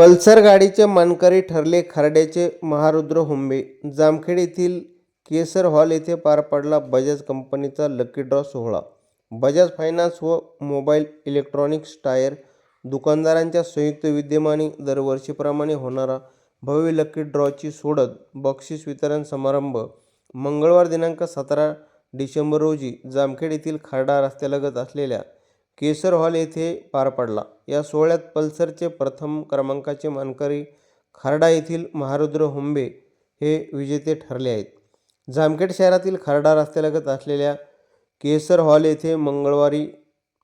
Pulsar गाडीचे मानकरी ठरले खर्ड्याचे महारुद्र हुंबे. जामखेड येथील केसर हॉल येथे पार पडला बजाज कंपनीचा लकी ड्रॉ सोहळा. बजाज फायनान्स व मोबाईल इलेक्ट्रॉनिक्स टायर दुकानदारांच्या संयुक्त विद्यमाने दरवर्षीप्रमाणे होणारा भव्य लकी ड्रॉची सोडत बक्षीस वितरण समारंभ मंगळवार दिनांक सतरा डिसेंबर रोजी जामखेड येथील खर्डा रस्त्यालगत असलेल्या केसर हॉल येथे पार पडला. या सोहळ्यात पल्सरचे प्रथम क्रमांकाचे मानकरी खर्डा येथील महारुद्र हुंबे हे विजेते ठरले आहेत. जामखेड शहरातील खर्डा रस्त्यालगत असलेल्या केसर हॉल येथे मंगळवारी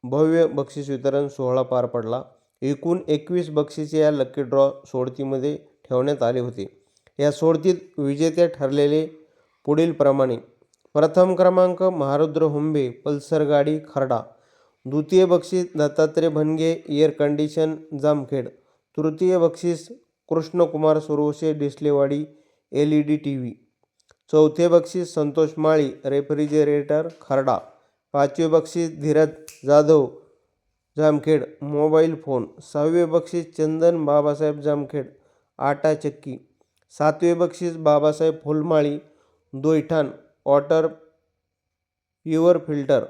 भव्य बक्षीस वितरण सोहळा पार पडला. एकूण एकवीस बक्षिसे या लकी ड्रॉ सोडतीमध्ये ठेवण्यात आले होते. या सोडतीत विजेते ठरलेले पुढील प्रमाणे प्रथम क्रमांक महारुद्र हुंबे पल्सर गाडी खर्डा द्वितीय बक्षीस दत्तात्रय भनगे एअर कंडिशन जामखेड. तृतीय बक्षीस Krishnakumar Suravase Dislewadi L E D T V चौथे बक्षीस संतोष माळी रेफ्रिजरेटर खर्डा. पाचवे बक्षीस धीरज जाधव जामखेड मोबाईल फोन. सहावे बक्षीस चंदन बाबासाहेब जामखेड आटा चक्की. सातवे बक्षीस Babasaheb Phulmali Doythan water pure filter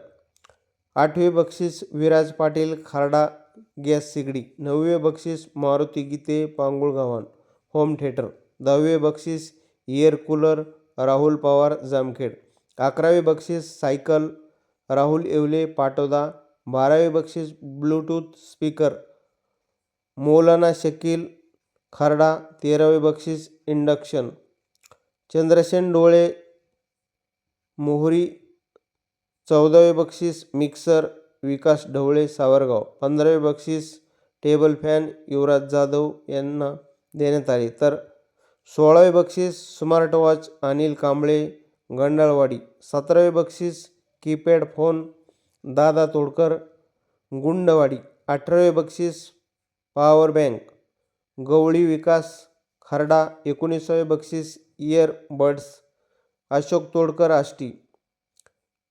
आठवे बक्षीस विराज पाटील खारडा गॅस सिगडी नववे बक्षीस मारुती गीते पांगुळगावान होम थिएटर दहावे बक्षीस एअर कूलर राहुल पवार जामखेड अकरावे बक्षीस सायकल राहुल येवले पाटोदा बारावे बक्षीस ब्लूटूथ स्पीकर मौलाना शकील खरडा तेरावे बक्षीस इंडक्शन चंद्रसेन डोळे मोहरी चौदावे बक्षीस मिक्सर विकास ढवळे सावरगाव. पंधरावे बक्षीस टेबल फॅन युवराज जाधव यांना देण्यात आले. तर सोळावे बक्षीस स्मार्ट वॉच अनिल कांबळे गंडाळवाडी. सतरावे बक्षीस कीपॅड फोन दादा तोडकर गुंडवाडी. अठरावे बक्षीस पॉवर बँक गवळी विकास खर्डा. एकोणीसावे बक्षीस इयर बड्स अशोक तोडकर आष्टी.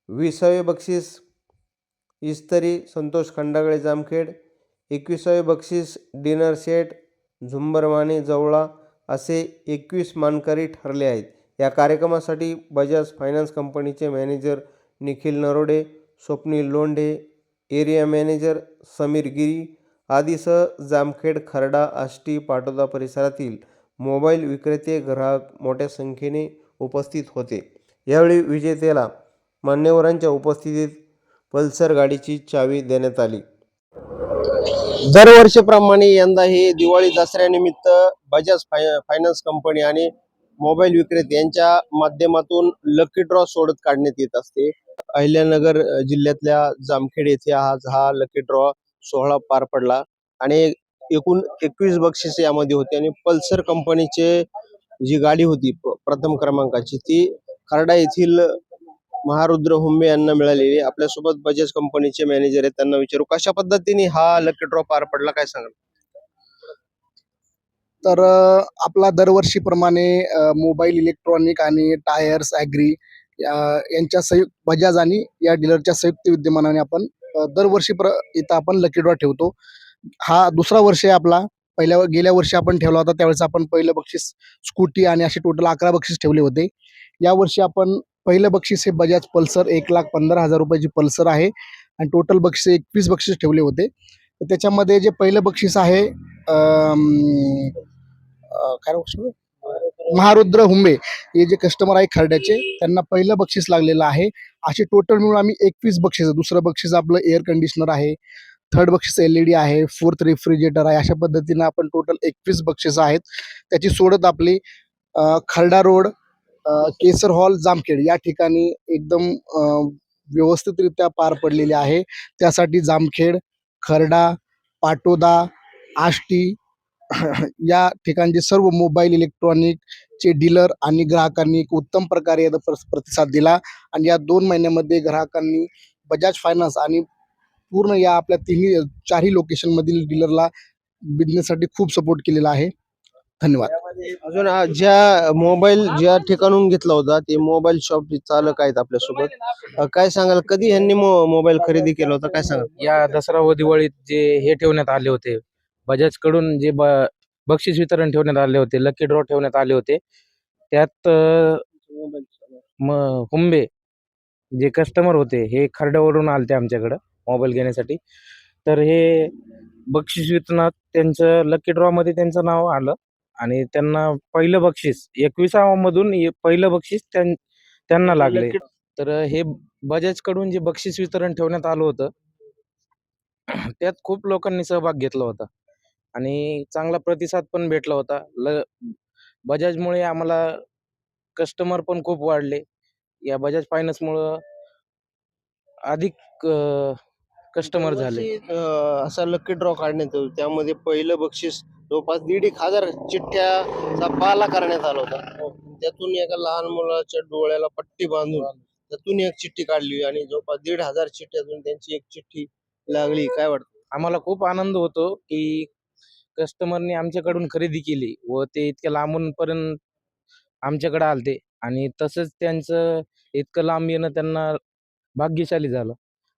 विसावे बक्षीस इस्तरी संतोष खंडागळे जामखेड एकविसावे बक्षीस डिनर सेट झुंबरमाने जवळा असे एकवीस मानकरी ठरले आहेत. या कार्यक्रमासाठी बजाज फायनान्स कंपनीचे manager Nikhil Narode Swapnil Londhe area manager Sameer Giri आदीसह Jamkhed Kharda Ashti Patoda परिसरातील मोबाईल विक्रेते ग्राहक मोठ्या संख्येने उपस्थित होते. यावेळी विजेतेला मान्यवरांच्या उपस्थितीत पल्सर गाडीची चावी देण्यात आली. दरवर्षीप्रमाणे यंदा हे दिवाळी दसऱ्यानिमित्त बजाज फाय फायनान्स कंपनी आणि मोबाईल विक्रेते यांच्या माध्यमातून लकी ड्रॉ सोडत काढण्यात येत असते. अहिल्यानगर जिल्ह्यातल्या जामखेड येथे आज हा लकी ड्रॉ सोहळा पार पडला आणि एकूण एकवीस बक्षिसे यामध्ये होते आणि पल्सर कंपनीचे जी गाडी होती प्रथम क्रमांकाची ती खर्डा येथील महारुद्र हुंबे यांना मिळालेली. आपल्यासोबत बजाज कंपनीचे मॅनेजर आहेत. त्यांना विचारू कशा पद्धतीने हा लकी ड्रॉ पार पडला? काय सांगाल? तर आपला दरवर्षीप्रमाणे मोबाईल इलेक्ट्रॉनिक आणि टायर्स ॲग्री यांच्या संयुक्त बजाज आणि या डीलरच्या संयुक्त विद्यमानाने आपण दरवर्षी प्र इथं आपण लकी ड्रॉ ठेवतो. हा दुसरा वर्ष आहे आपला. पहिल्या गेल्या वर्षी आपण ठेवला होता. त्यावेळेस आपण पहिलं बक्षीस स्कूटी आणि असे टोटल अकरा बक्षीस ठेवले होते. यावर्षी आपण पहिलं बक्षीस हे बजाज पल्सर एक लाख पंधरा हजार रुपयाची पल्सर आहे आणि टोटल बक्षीस एकवीस बक्षीस ठेवले होते. तर त्याच्यामध्ये जे पहिलं बक्षीस आहे काय महारुद्र हुंबे. हे जे कस्टमर आहे खर्ड्याचे त्यांना पहिलं बक्षीस लागलेलं आहे. असे टोटल मिळून आम्ही एकवीस बक्षीस दुसरं बक्षीस आपलं एअर कंडिशनर आहे. थर्ड बक्षीस एल ई डी आहे. फोर्थ रेफ्रिजरेटर आहे. अशा पद्धतीनं आपण टोटल एकवीस बक्षीस आहेत. त्याची सोडत आपली खरडा खर्डा रोड केसर हॉल जामखेड या ठिकाणी एकदम अ, व्यवस्थितरित्या पार पडलेली आहे. त्यासाठी जामखेड खर्डा पाटोदा आष्टी या ठिकाणचे सर्व मोबाईल इलेक्ट्रॉनिकचे डीलर आणि ग्राहकांनी एक उत्तम प्रकारे याचा प्रतिसाद दिला. आणि या दोन महिन्यामध्ये ग्राहकांनी बजाज फायनान्स आणि पूर्ण या आपल्या तिन्ही चारही लोकेशनमधील डीलरला बिझनेससाठी खूप सपोर्ट केलेला आहे. धन्यवाद. अजून आ- ज्या मोबाईल ज्या ठिकाणून घेतला होता ते मोबाईल शॉप चालक आहेत आपल्यासोबत. अ, काय सांगाल? कधी यांनी मो- मोबाईल खरेदी केला होता? काय सांगाल? या दसरा व दिवाळीत जे हे ठेवण्यात आले होते बजाजकडून जे ब बक्षीस वितरण ठेवण्यात आले होते लकी ड्रॉ ठेवण्यात आले होते त्यात अ, म हुंबे जे कस्टमर होते हे खर्ड्यावरून आलते आमच्याकडं मोबाईल घेण्यासाठी. तर हे बक्षीस वितरणात त्यांचं लकी ड्रॉमध्ये त्यांचं नाव आलं. आणि त्यांना पहिलं बक्षीस एकविसामधून हे पहिलं बक्षीस त्यां त्यांना लागले. तर हे बजाजकडून जे बक्षीस वितरण ठेवण्यात आलं होतं त्यात खूप लोकांनी सहभाग घेतला होता. आणि चांगला प्रतिसाद पण भेटला होता. ल बजाजमुळे आम्हाला कस्टमर पण खूप वाढले. या बजाज फायनान्समुळं अधिक कस्टमर झाले. असा लकी ड्रॉ काढण्यात येतो. त्यामध्ये पहिलं बक्षीस जवळपास दीड एक हजार चिठ्ठ्याचा पाला करण्यात आला होता. त्यातून एका लहान मुलाच्या डोळ्याला पट्टी बांधून त्यातून एक चिठ्ठी काढली आणि जवळपास दीड हजार चिठ्ठ्यातून त्यांची एक चिठ्ठी लागली. काय वाटतं? आम्हाला खूप आनंद होतो की कस्टमरने आमच्याकडून खरेदी केली व ते इतक्या लांबूनपर्यंत आमच्याकडे आलते आणि तसंच त्यांचं इतकं लांब येणं त्यांना भाग्यशाली झालं.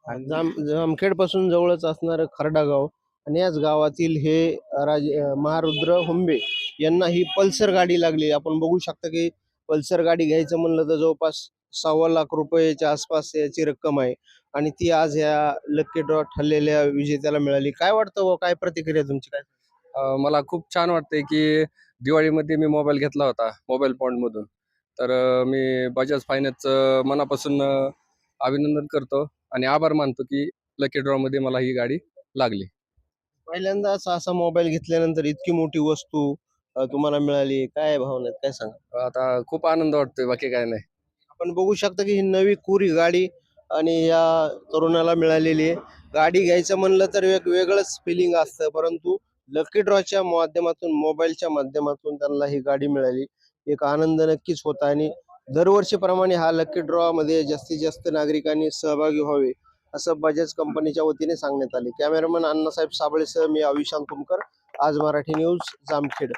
आणि जाम जामखेडपासून जवळच असणारं खर्डा गाव आणि याच गावातील हे राज महारुद्र हुंबे यांना ही पल्सर गाडी लागली. आपण बघू शकता की पल्सर गाडी घ्यायचं म्हणलं तर जवळपास सव्वा लाख रुपयाच्या आसपास याची रक्कम आहे. आणि ती आज ह्या लक्की ड्रॉ ठरलेल्या विजेत्याला मिळाली. काय वाटतं व काय प्रतिक्रिया तुमची काय? मला खूप छान वाटतंय की दिवाळीमध्ये मी मोबाईल घेतला होता मोबाईल पॉईंटमधून तर मी बजाज फायनान्सचं मनापासून अभिनंदन करतो आणि आभार मानतो की लकी ड्रॉमध्ये मला ही गाडी लागली. पहिल्यांदाच असा मोबाईल घेतल्यानंतर इतकी मोठी वस्तू अं, तुम्हाला मिळाली. काय भावना आहेत? काय सांगा? आता खूप आनंद वाटतोय बाकी काय नाही. आपण बघू शकता की ही नवी कोरी गाडी आणि या तरुणाला मिळालेली आहे. गाडी घ्यायचं म्हणलं तर एक वेगळंच फिलिंग असतं. परंतु लकी ड्रॉच्या माध्यमातून मोबाईलच्या माध्यमातून त्यांना ही गाडी मिळाली. एक आनंद नक्कीच होता आणि दरवर्षीप्रमाणे हा लकी ड्रॉ मध्ये जास्तीत जास्त नागरिकांनी सहभागी व्हावे. असं बजाज कंपनीच्या वतीने सांगण्यात आले. कॅमेरामन अण्णासाहेब साबळेसह मी अविशांत कुमकर आज मराठी न्यूज जामखेड.